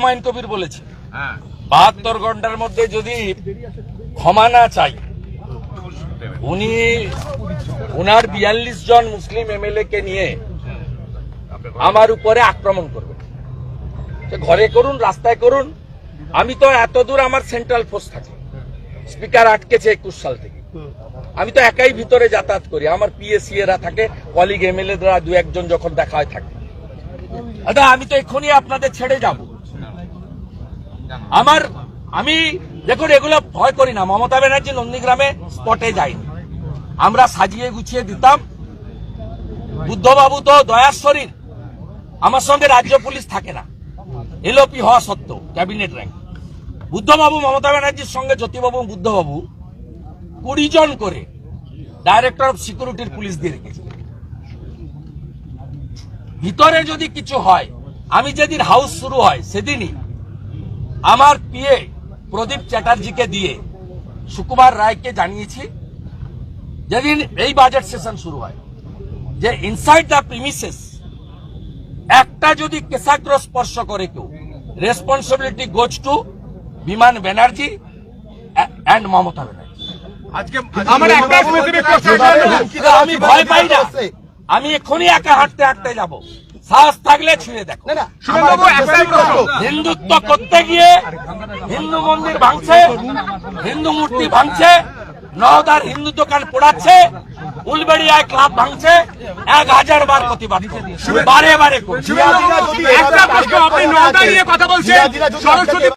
হুমায়ুন কবির বলেছে। বাহাত্তর ঘণ্টার মধ্যে যদি ক্ষমা না চাই উনি উনার বিয়াল্লিশ জন মুসলিম এমএলএ কে নিয়ে আমার উপরে আক্রমণ করবেন। সে ঘরে করুন রাস্তায় করুন। আমি তো এত দূর আমার সেন্ট্রাল ফোর্স থাকে। স্পিকার আটকেছে একুশ সাল থেকে। আমি তো একাই ভিতরে যাতায়াত করি। আমার পিএসসি এরা থাকে কলিগ এমএলএ দু একজন যখন দেখা হয় থাকে। দাদা আমি তো এক্ষুনি আপনাদের ছেড়ে যাব। আমার, আমি দেখুন, এগুলো ভয় করি না। মমতা ব্যানার্জি নন্দীগ্রামে স্পটে যাইনি আমরা সাজিয়ে গুছিয়ে দিতাম। বুদ্ধবাবু তো দয়ার শরীর। আমার সঙ্গে রাজ্য পুলিশ থাকে না। এলওপি হওয়া সত্ত্বেও, ক্যাবিনেট র্যাঙ্ক বুদ্ধবাবু, মমতা ব্যানার্জির সঙ্গে জ্যোতিবাবু, বুদ্ধবাবু কুড়ি জন করে ডাইরেক্টর অফ সিকিউরিটির পুলিশ দিয়ে রেখেছে। ভিতরে যদি কিছু হয়, আমি যেদিন হাউস শুরু হয়, সেদিনই আমার পিএ প্রদীপ চ্যাটার্জিকে দিয়ে সুকুমার রায়কে জানিয়েছি যেদিন এই বাজেট সেশন শুরু হয় যে ইনসাইড দ্য প্রিমিসেস একটা যদি কেশাগ্র স্পর্শ করে কেউ রেসপন্সিবিলিটি গোজ টু বিমান ব্যানার্জি অ্যান্ড মমতা ব্যানার্জি। আজকে আমার একটা আমি ভয় পাই না। আমি এক্ষুনি একা হাঁটতে হাঁটতে যাব। সাহস থাকলে ছুঁয়ে দেখো। শুভেন্দুবাবু একটাই প্রশ্ন। হিন্দুত্ব করতে গিয়ে হিন্দু মন্দির ভাঙছে হিন্দু মূর্তি ভাঙছে নওদার হিন্দু দোকান পোড়াচ্ছে উলবেড়িয়ায় ক্লাব ভাঙছে এক হাজার বার প্রতিবাদ বারে বারে একটা প্রশ্ন আপনি নওদা নিয়ে কথা বলছেন সরস্বতী